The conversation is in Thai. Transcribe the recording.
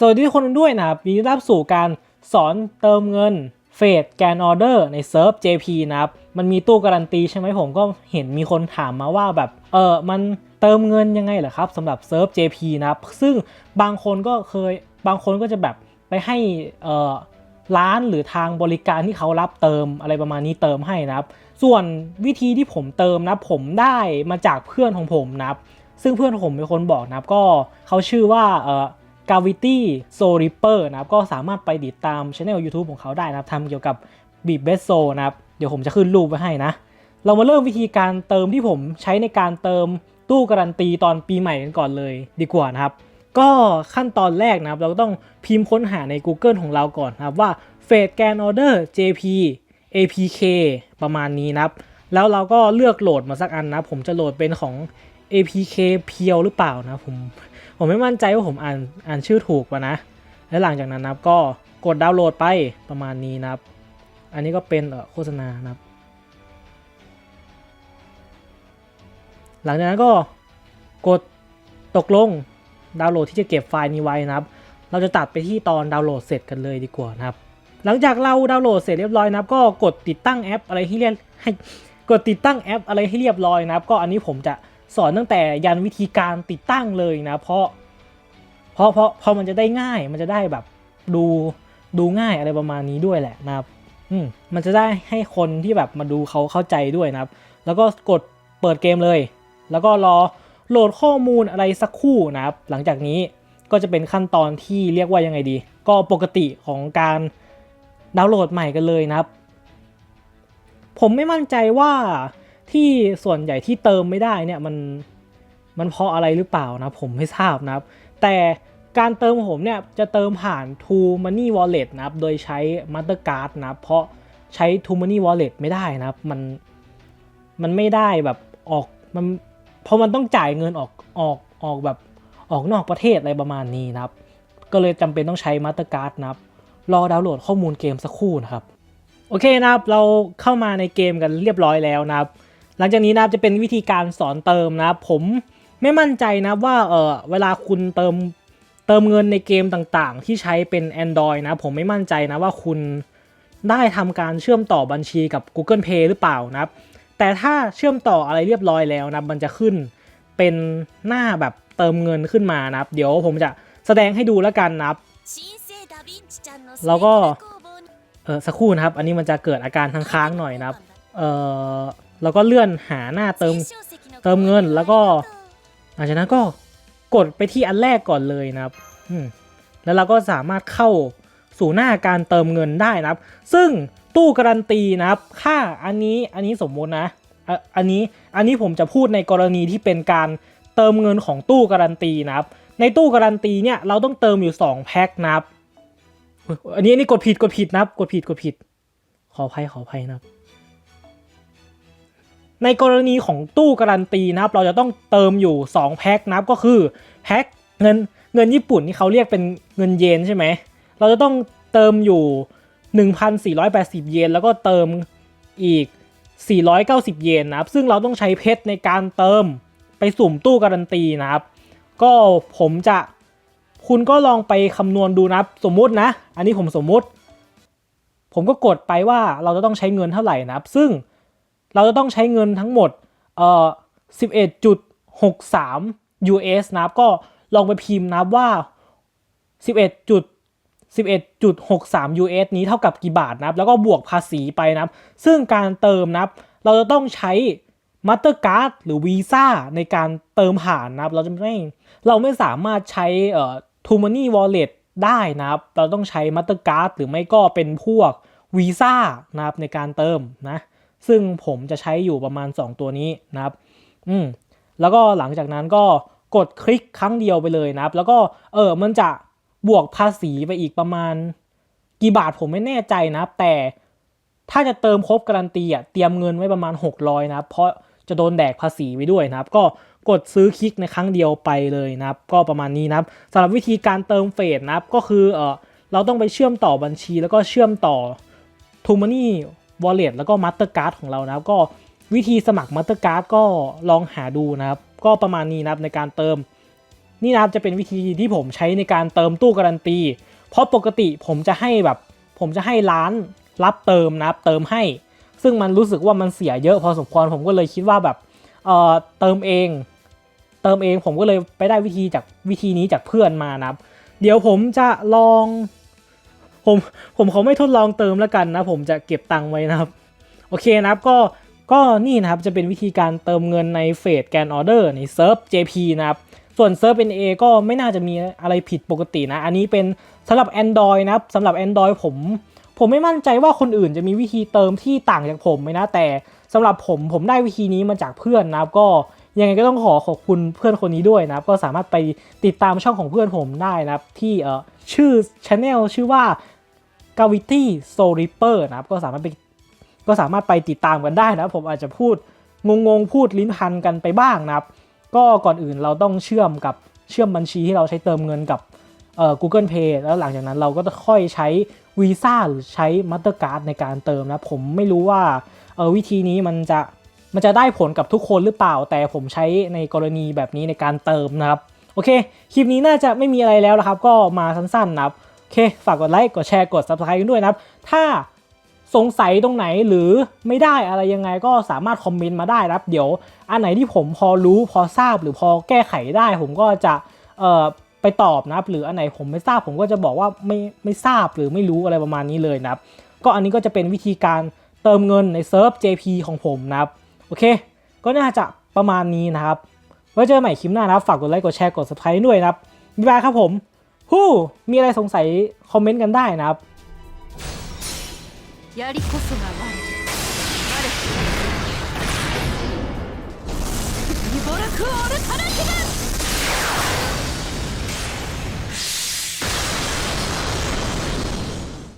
สวัสดีทุกคนด้วยนะครับยินดีต้อนรับสู่การสอนเติมเงินเฟดแกนออเดอร์ในเซิร์ฟ JP นะครับ มันมีตู้การันตีใช่ไหมผมก็เห็นมีคนถามมาว่าแบบ เออมันเติมเงินยังไงเหรอครับสำหรับเซิร์ฟ JP นะครับ ซึ่งบางคนก็เคยบางคนก็จะแบบไปให้เออร้านหรือทางบริการที่เขารับเติมอะไรประมาณนี้เติมให้นะครับ ส่วนวิธีที่ผมเติมนะผมได้มาจากเพื่อนของผมนะครับ ซึ่งเพื่อนผมเป็นคนบอกนะครับก็เขาชื่อว่าเออ Gravity Soul Reaper นะครับก็สามารถไปติดตามช anel YouTube ของเขาได้นะครับทำเกี่ยวกับ Beat b e s t Soul นะครับเดี๋ยวผมจะขึ้นรูปไว้ให้นะ เรามาเริ่มวิธีการเติมที่ผมใช้ในการเติมตู้การันตีตอนปีใหม่กันก่อนเลยดีกว่านะครับ ก็ขั้นตอนแรกนะครับ เราต้องพิมพ์ค้นหาใน Google ของเราก่อนนะครับว่า f a d e Gan Order JP APK ประมาณนี้นะครับ แล้วเราก็เลือกโหลดมาสักอันนะ ผมจะโหลดเป็นของ APK เพียวหรือเปล่านะผม ผมไม่มั่นใจว่าผมอ่านอ่านชื่อถูกป่ะนะ และหลังจากนั้นนะครับก็กดดาวน์โหลดไปประมาณนี้นะครับ อันนี้ก็เป็นโฆษณานะครับ หลังจากนั้นก็กดตกลงดาวน์โหลดที่จะเก็บไฟล์นี้ไว้นะครับ เราจะตัดไปที่ตอนดาวน์โหลดเสร็จกันเลยดีกว่านะครับ หลังจากเราดาวน์โหลดเสร็จเรียบร้อยนะครับ ก็กดติดตั้งแอปอะไรที่เรียกให้กดติดตั้งแอปอะไรให้เรียบร้อยนะครับ ก็อันนี้ผมจะ สอนตั้งแต่ยันวิธีการติดตั้งเลยนะ เพราะเพราะเพราะเพราะมันจะได้ง่ายมันจะได้แบบดูดูง่ายอะไรประมาณนี้ด้วยแหละนะครับอืมมันจะได้ให้คนที่แบบมาดูเขาเข้าใจด้วยนะครับ แล้วก็กดเปิดเกมเลย แล้วก็รอโหลดข้อมูลอะไรสักครู่นะครับ หลังจากนี้ก็จะเป็นขั้นตอนที่เรียกว่ายังไงดี ก็ปกติของการดาวน์โหลดใหม่กันเลยนะครับ ผมไม่มั่นใจว่า ที่ส่วนใหญ่ที่เติมไม่ได้เนี่ยมันมันเพราะอะไรหรือเปล่านะผมไม่ทราบนะครับ แต่การเติมผมเนี่ยจะเติมผ่าน True Money Wallet นะครับ โดยใช้ Mastercard นะครับเพราะใช้ True Money Wallet ไม่ได้นะครับ มันมันไม่ได้แบบออกมันเพราะมันต้องจ่ายเงินออกออกออกแบบออกนอกประเทศอะไรประมาณนี้นะครับ ก็เลยจำเป็นต้องใช้ Mastercard นะครับ รอดาวน์โหลดข้อมูลเกมสักครู่นะครับ โอเคนะครับ เราเข้ามาในเกมกันเรียบร้อยแล้วนะครับ หลังจากนี้นะครับจะเป็นวิธีการสอนเติมนะครับผมไม่มั่นใจนะว่าเออเวลาคุณเติมเติมเงินในเกมต่างๆ ที่ใช้เป็น Android นะ ผมไม่มั่นใจนะว่าคุณได้ทำการเชื่อมต่อบัญชีกับ Google Pay หรือเปล่านะครับ แต่ถ้าเชื่อมต่ออะไรเรียบร้อยแล้วนะมันจะขึ้นเป็นหน้าแบบเติมเงินขึ้นมานะครับ เดี๋ยวผมจะแสดงให้ดูแล้วกันนะครับ แล้วก็เออสักครู่นะครับ อันนี้มันจะเกิดอาการค้างๆหน่อยนะครับ เออ เราก็เลื่อนหาหน้าเติมเติมเงินแล้วก็หลังจากนั้นก็กดไปที่อันแรกก่อนเลยนะครับแล้วเราก็สามารถเข้าสู่หน้าการเติมเงินได้นะครับ ซึ่งตู้การันตีนะครับ ค่าอันนี้อันนี้สมมตินะอะอันนี้อันนี้ผมจะพูดในกรณีที่เป็นการเติมเงินของตู้การันตีนะครับ ในตู้การันตีเนี่ยเราต้องเติมอยู่ 2 แพ็คนะครับ อันนี้อันนี้กดผิดกดผิดนะครับ กดผิดกดผิด ขออภัยขออภัยนะครับ ในกรณีของตู้การันตีนะครับ เราจะต้องเติมอยู่ 2 แพ็คนะครับก็คือแพ็คเงินเงินญี่ปุ่นที่เขาเรียกเป็นเงินเยนใช่ไหม เราจะต้องเติมอยู่ 1,480 เยน แล้วก็เติมอีก 490 เยนนะครับ ซึ่งเราต้องใช้เพชรในการเติมไปสุ่มตู้การันตีนะครับ ก็ผมจะคุณก็ลองไปคำนวณดูนะครับ สมมุตินะ อันนี้ผมสมมุติ ผมก็กดไปว่าเราจะต้องใช้เงินเท่าไหร่นะครับ ซึ่ง เราจะต้องใช้เงินทั้งหมดเอ่อ11.63 US นะครับ ก็ลองไปพิมพ์นะครับว่า 11.11.63 US นี้เท่ากับกี่บาทนะครับ แล้วก็บวกภาษีไปนะครับ ซึ่งการเติมนะครับ เราจะต้องใช้ Mastercard หรือ Visa ในการเติมผ่านนะครับ เราจะไม่เราไม่สามารถใช้เอ่อ True Money Wallet ได้นะครับ เราต้องใช้ Mastercard หรือไม่ก็เป็นพวก Visa นะครับในการเติมนะ ซึ่งผมจะใช้อยู่ประมาณ 2 ตัวนี้นะครับ อืม แล้วก็หลังจากนั้นก็กดคลิกครั้งเดียวไปเลยนะครับ แล้วก็เออมันจะบวกภาษีไปอีกประมาณ กี่บาทผมไม่แน่ใจนะครับ แต่ถ้าจะเติมครบการันตีอะเตรียมเงินไว้ประมาณ 600 นะครับ เพราะจะโดนแดกภาษีไปด้วยนะครับ ก็กดซื้อคลิกในครั้งเดียวไปเลยนะครับ ก็ประมาณนี้นะครับสำหรับวิธีการเติมเฟสนะครับก็คือเออเราต้องไปเชื่อมต่อบัญชีแล้วก็เชื่อมต่อ t o m o n e y Wallet แล้วก็ Mastercard ของเรานะครับ ก็วิธีสมัคร Mastercard ก็ลองหาดูนะครับ ก็ประมาณนี้นะครับในการเติม นี่นะครับจะเป็นวิธีที่ผมใช้ในการเติมตู้การันตี เพราะปกติผมจะให้แบบ ผมจะให้ร้านรับเติมนะครับ เติมให้ ซึ่งมันรู้สึกว่ามันเสียเยอะพอสมควรผมก็เลยคิดว่าแบบเออเติมเอง เติมเองผมก็เลยไปได้วิธีจากวิธีนี้จากเพื่อนมานะครับ เดี๋ยวผมจะลอง ผมผมเขาไม่ทดลองเติมแล้วกันนะ ผมจะเก็บตังค์ไว้นะครับโอเคนะครับก็ก็นี่นะครับจะเป็นวิธีการเติมเงินในเฟสแกนออเดอร์ในเซิร์ฟ JP นะครับส่วนเซิร์ฟ NA ก็ไม่น่าจะมีอะไรผิดปกตินะ อันนี้เป็นสำหรับ Android นะครับสำหรับ Android ผม ผมไม่มั่นใจว่าคนอื่นจะมีวิธีเติมที่ต่างจากผมไหมนะ แต่สำหรับผมผมได้วิธีนี้มาจากเพื่อนนะครับก็ยังไงก็ต้องขอขอบคุณเพื่อนคนนี้ด้วยนะครับ ก็สามารถไปติดตามช่องของเพื่อนผมได้นะครับ ที่เอ่อชื่อ Channel ชื่อว่า Gravity Soul Reaper นะครับก็สามารถไปก็สามารถไปติดตามกันได้นะผมอาจจะพูดงงๆพูดลิ้นพันกันไปบ้างนะครับ ก็ก่อนอื่นเราต้องเชื่อมกับเชื่อมบัญชีที่เราใช้เติมเงินกับเอ่อ Google Pay แล้วหลังจากนั้นเราก็จะค่อยใช้วีซ่าหรือใช้ Mastercard ในการเติมนะ ผมไม่รู้ว่าเออวิธีนี้มันจะมันจะได้ผลกับทุกคนหรือเปล่า แต่ผมใช้ในกรณีแบบนี้ในการเติมนะครับ โอเค คลิปนี้น่าจะไม่มีอะไรแล้วนะครับ ก็มาสั้นๆนะครับ เค ฝากกดไลค์ กดแชร์ กด Subscribe กันด้วยนะครับ ถ้าสงสัยตรงไหนหรือไม่ได้อะไรยังไงก็สามารถคอมเมนต์มาได้นะครับ เดี๋ยวอันไหนที่ผมพอรู้พอทราบหรือพอแก้ไขได้ ผมก็จะไปตอบนะครับ หรืออันไหนผมไม่ทราบผมก็จะบอกว่าไม่ไม่ทราบหรือไม่รู้อะไรประมาณนี้เลยนะครับ ก็อันนี้ก็จะเป็นวิธีการเติมเงินในเซิร์ฟ JP ของผมนะครับ โอเค ก็น่าจะประมาณนี้นะครับ ไว้เจอกันใหม่คลิปหน้านะครับ ฝากกดไลค์ กดแชร์ กด subscribe ด้วยนะครับบ๊ายบายครับผม ฮู้มีอะไรสงสัยคอมเมนต์กันได้นะครับ